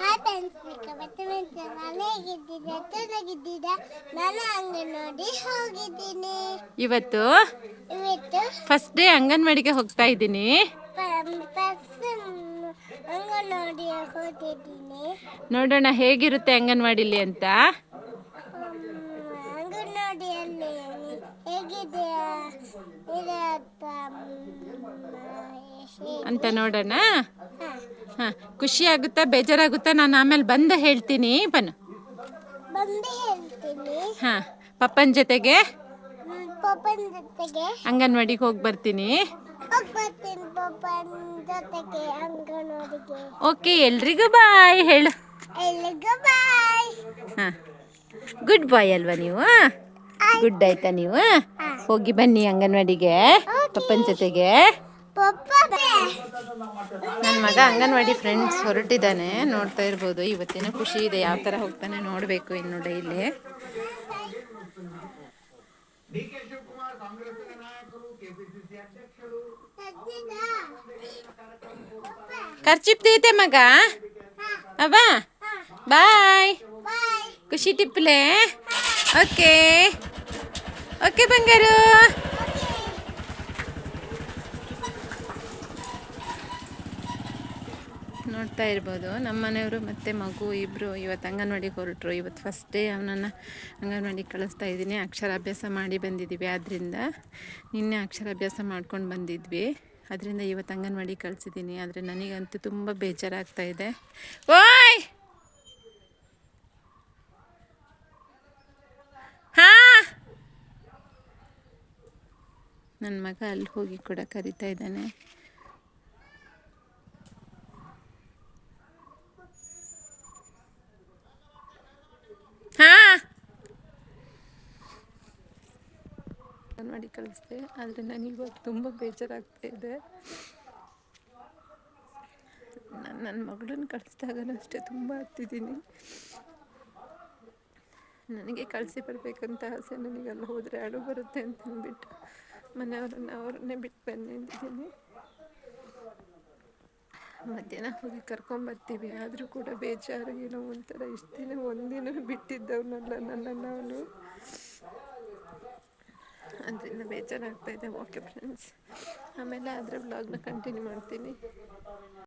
Hi friends ಮನೆಗೆ ಮತ್ತೆ ನಾನು ಹೇಗಿದ್ದೀನಿ ಚೆನ್ನಾಗಿದ್ದೀರಾ ನಾನು ಅಂಗನವಾಡಿ ಹೋಗಿದ್ದೀನಿ. ಇವತ್ತು ಇವತ್ತು ಫಸ್ಟ್ ಡೇ ಅಂಗನವಾಡಿಗೆ ಹೋಗ್ತಾ ಇದ್ದೀನಿ. ಫಸ್ಟ್ ಅಂಗನವಾಡಿ ಹೋಗಿದ್ದೀನಿ. ನೋಡೋಣ ಹೇಗಿರುತ್ತೆ ಅಂಗನವಾಡಿಲಿ ಅಂತ. ಅಂಗನವಾಡಿಯಲ್ಲಿ ಹೇಗಿದೆ? ಅಂತ ನೋಡೋಣ. ಹಾಂ ಖುಷಿ ಆಗುತ್ತಾ ಬೇಜಾರಾಗುತ್ತಾ ನಾನು ಆಮೇಲೆ ಬಂದು ಹೇಳ್ತೀನಿ ಬನ್ನು ಬಂದು ಹೇಳ್ತೀನಿ. ಹಾಂ ಪಪ್ಪನ ಜೊತೆಗೆ? ಹ್ಮ್, ಪಪ್ಪನ ಜೊತೆಗೆ. ಅಂಗನವಾಡಿಗೆ ಹೋಗಿ ಬರ್ತೀನಿ. ಹೋಗಿ ಬರ್ತೀನಿ ಪಪ್ಪನ ಜೊತೆಗೆ ಅಂಗನವಾಡಿಗೆ. ಓಕೆ ಎಲ್ರಿಗೂ ಬಾಯ್ ಹೇಳು. ಎಲ್ಲಿಗೂ ಬಾಯ್. ಹಾಂ ಗುಡ್ ಬಾಯ್ ಅಲ್ವಾ ನೀವು ಗುಡ್ ಆಯ್ತಾ ನೀವು ಹೋಗಿ ಬನ್ನಿ ಅಂಗನವಾಡಿಗೆ ಪಪ್ಪನ ಜೊತೆಗೆ. ನನ್ನ ಮಗ ಅಂಗನವಾಡಿ ಫ್ರೆಂಡ್ಸ್ ಹೊರಟಿದ್ದಾನೆ, ನೋಡ್ತಾ ಇರ್ಬೋದು. ಇವತ್ತಿನ ಖುಷಿ ಇದೆ, ಯಾವ ಥರ ಹೋಗ್ತಾನೆ ನೋಡಬೇಕು ಇನ್ನು ಡೈಲಿ ಖರ್ಚಿಪ್ ಇದೆ ಮಗ? ಅಬ್ಬಾ ಬಾಯ್. ಖುಷಿ ಟಿಪ್ಲೆ ಓಕೆ. ಓಕೆ ಬಂಗಾರು. ನೋಡ್ತಾ ಇರ್ಬೋದು. ನಮ್ಮ ಮನೆಯವರು ಮತ್ತು ಮಗು ಇಬ್ಬರು ಇವತ್ತು ಅಂಗನವಾಡಿಗೆ ಹೊರಟರು. ಇವತ್ತು ಫಸ್ಟ್ ಡೇ ಅವನನ್ನು ಅಂಗನವಾಡಿಗೆ ಕಳಿಸ್ತಾ ಇದ್ದೀನಿ. ಅಕ್ಷರಾಭ್ಯಾಸ ಮಾಡಿ ಬಂದಿದ್ದೀವಿ. ಆದ್ದರಿಂದ ನಿನ್ನೆ ಅಕ್ಷರಾಭ್ಯಾಸ ಮಾಡ್ಕೊಂಡು ಬಂದಿದ್ವಿ. ಅದರಿಂದ ಇವತ್ತು ಅಂಗನವಾಡಿಗೆ ಕಳಿಸಿದ್ದೀನಿ. ಆದರೆ ನನಗಂತೂ ತುಂಬ ಬೇಜಾರಾಗ್ತಾ ಇದೆ. ಓಯ್! ಹಾಂ! ನನ್ನ ಮಗ ಅಲ್ಲಿ ಹೋಗಿ ಕೂಡ ಕರಿತಾ ಇದ್ದಾನೆ ಹಾಂ ಮಾಡಿ ಕಳಿಸ್ದೆ, ಆದರೆ ನನಗಿವಾಗ ತುಂಬ ಬೇಜಾರಾಗ್ತಾ ಇದೆ. ನಾನು ನನ್ನ ಮಗಳನ್ನ ಕಳಿಸ್ದಾಗಲೂ ಅಷ್ಟೇ ತುಂಬ ಹತ್ತಿದ್ದೀನಿ. ನನಗೆ ಕಳಿಸಿ ಬರಬೇಕಂತ ಆಸೆ ನನಗೆ ಅಲ್ಲಿ ಹೋದರೆ ಅಳು ಬರುತ್ತೆ ಅಂತ ಅಂದ್ಬಿಟ್ಟು ಮನೆಯವ್ರನ್ನ ಅವ್ರನ್ನೇ ಬಿಟ್ಟು ಬಂದಿದ್ದೀನಿ ಮಧ್ಯಾಹ್ನ ಹೋಗಿ ಕರ್ಕೊಂಬರ್ತೀವಿ, ಆದರೂ ಕೂಡ ಬೇಜಾರು ಏನೋ ಒಂಥರ. ಇಷ್ಟು ದಿನ ಒಂದಿನ ಬಿಟ್ಟಿದ್ದವನಲ್ಲ ನನ್ನನ್ನು ಅವನು. ಅದರಿಂದ ಬೇಜಾರಾಗ್ತಾ ಇದೆ ಓಕೆ ಫ್ರೆಂಡ್ಸ್ ಆಮೇಲೆ ಅದರ ವ್ಲಾಗ್ನ ಕಂಟಿನ್ಯೂ ಮಾಡ್ತೀನಿ.